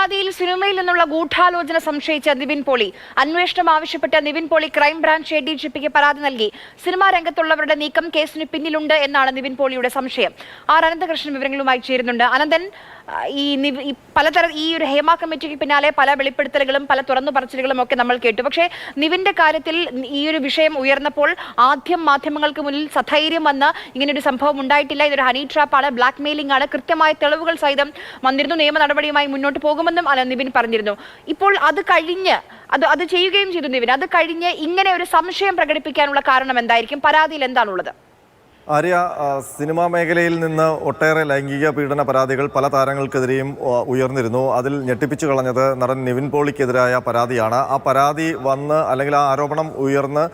പരാതിയിൽ സിനിമയിൽ നിന്നുള്ള ഗൂഢാലോചന സംശയിച്ച നിവിൻ പോളി. അന്വേഷണം ആവശ്യപ്പെട്ട് Nivin Pauly crime branch A D G പിക്ക് പരാതി നൽകി. സിനിമാ രംഗത്തുള്ളവരുടെ നീക്കം കേസിന് പിന്നിലുണ്ട് എന്നാണ് നിവിൻ പോളിയുടെ സംശയം. ആർ അനന്തകൃഷ്ണൻ വിവരങ്ങളുമായി ചേരുന്നുണ്ട്. അനന്തൻ ഈ പലതരം ഈ ഒരു ഹേമ കമ്മിറ്റിക്ക് പിന്നാലെ പല വെളിപ്പെടുത്തലുകളും പല തുറന്നു പറച്ചിലുകളും ഒക്കെ നമ്മൾ കേട്ടു. പക്ഷേ നിവിന്റെ കാര്യത്തിൽ ഈ ഒരു വിഷയം ഉയർന്നപ്പോൾ ആദ്യം മാധ്യമങ്ങൾക്ക് മുന്നിൽ സധൈര്യം വന്ന് ഇങ്ങനൊരു സംഭവം ഉണ്ടായിട്ടില്ല. ഇതൊരു ഹണി ട്രാപ്പാണ് ബ്ലാക്ക് മെയിലിംഗ് ആണ്. കൃത്യമായ തെളിവുകൾ സഹിതം വന്നിരുന്നു. നിയമ നടപടിയുമായി മുന്നോട്ട് പോകുമെന്നും നിവിൻ പറഞ്ഞിരുന്നു. ഇപ്പോൾ അത് കഴിഞ്ഞ് അത് അത് ചെയ്യുകയും ചെയ്തു നിവിൻ. അത് കഴിഞ്ഞ് ഇങ്ങനെ ഒരു സംശയം പ്രകടിപ്പിക്കാനുള്ള കാരണം എന്തായിരിക്കും? പരാതിയിൽ എന്താണുള്ളത്? ആര്യ സിനിമാ മേഖലയിൽ നിന്ന് ഒട്ടേറെ ലൈംഗിക പീഡന പരാതികൾ പല താരങ്ങൾക്കെതിരെയും ഉയർന്നിരുന്നു. അതിൽ ഞെട്ടിപ്പിച്ചു കളഞ്ഞത് നടൻ നിവിൻ പോളിക്കെതിരായ പരാതിയാണ്. ആ പരാതി വന്ന് അല്ലെങ്കിൽ ആ ആരോപണം ഉയർന്ന്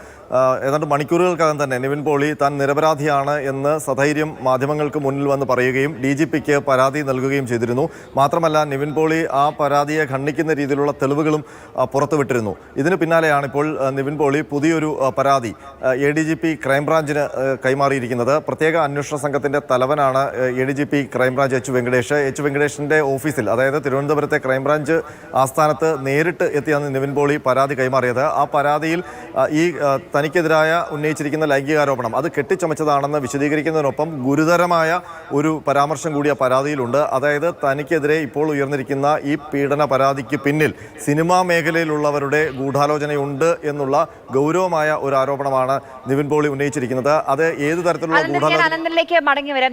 ഏതാണ്ട് മണിക്കൂറുകൾക്കകം തന്നെ നിവിൻ പോളി താൻ നിരപരാധിയാണ് എന്ന് സധൈര്യം മാധ്യമങ്ങൾക്ക് മുന്നിൽ വന്ന് പറയുകയും ഡി ജി പിക്ക് പരാതി നൽകുകയും ചെയ്തിരുന്നു. മാത്രമല്ല നിവിൻ പോളി ആ പരാതിയെ ഖണ്ഡിക്കുന്ന രീതിയിലുള്ള തെളിവുകളും പുറത്തുവിട്ടിരുന്നു. ഇതിന് പിന്നാലെയാണ് ഇപ്പോൾ നിവിൻ പോളി പുതിയൊരു പരാതി എ ഡി ജി പി ക്രൈംബ്രാഞ്ചിന് ആ, കൈമാറിയിരിക്കുന്നത് പ്രത്യേക അന്വേഷണ സംഘത്തിന്റെ തലവനാണ് A D G P crime branch H. Venkatesh. H. വെങ്കടേഷിന്റെ ഓഫീസിൽ അതായത് തിരുവനന്തപുരത്തെ ക്രൈംബ്രാഞ്ച് ആസ്ഥാനത്ത് നേരിട്ട് എത്തിയാണ് നിവിൻ പോളി പരാതി കൈമാറിയത്. ആ പരാതിയിൽ ഈ തനിക്കെതിരായ ഉന്നയിച്ചിരിക്കുന്ന ലൈംഗികാരോപണം അത് കെട്ടിച്ചമച്ചതാണെന്ന് വിശദീകരിക്കുന്നതിനൊപ്പം ഗുരുതരമായ ഒരു പരാമർശം കൂടി ആ പരാതിയിലുണ്ട്. അതായത് തനിക്കെതിരെ ഇപ്പോൾ ഉയർന്നിരിക്കുന്ന ഈ പീഡന പരാതിക്ക് പിന്നിൽ സിനിമാ മേഖലയിലുള്ളവരുടെ ഗൂഢാലോചനയുണ്ട് എന്നുള്ള ഗൗരവമായ ഒരു ആരോപണമാണ് നിവിൻ പോളി ഉന്നയിച്ചിരിക്കുന്നത്. അത് ഏത് തരത്തിലുള്ള ഞാൻ ഗൂഢാലോചന മടങ്ങി വരാം.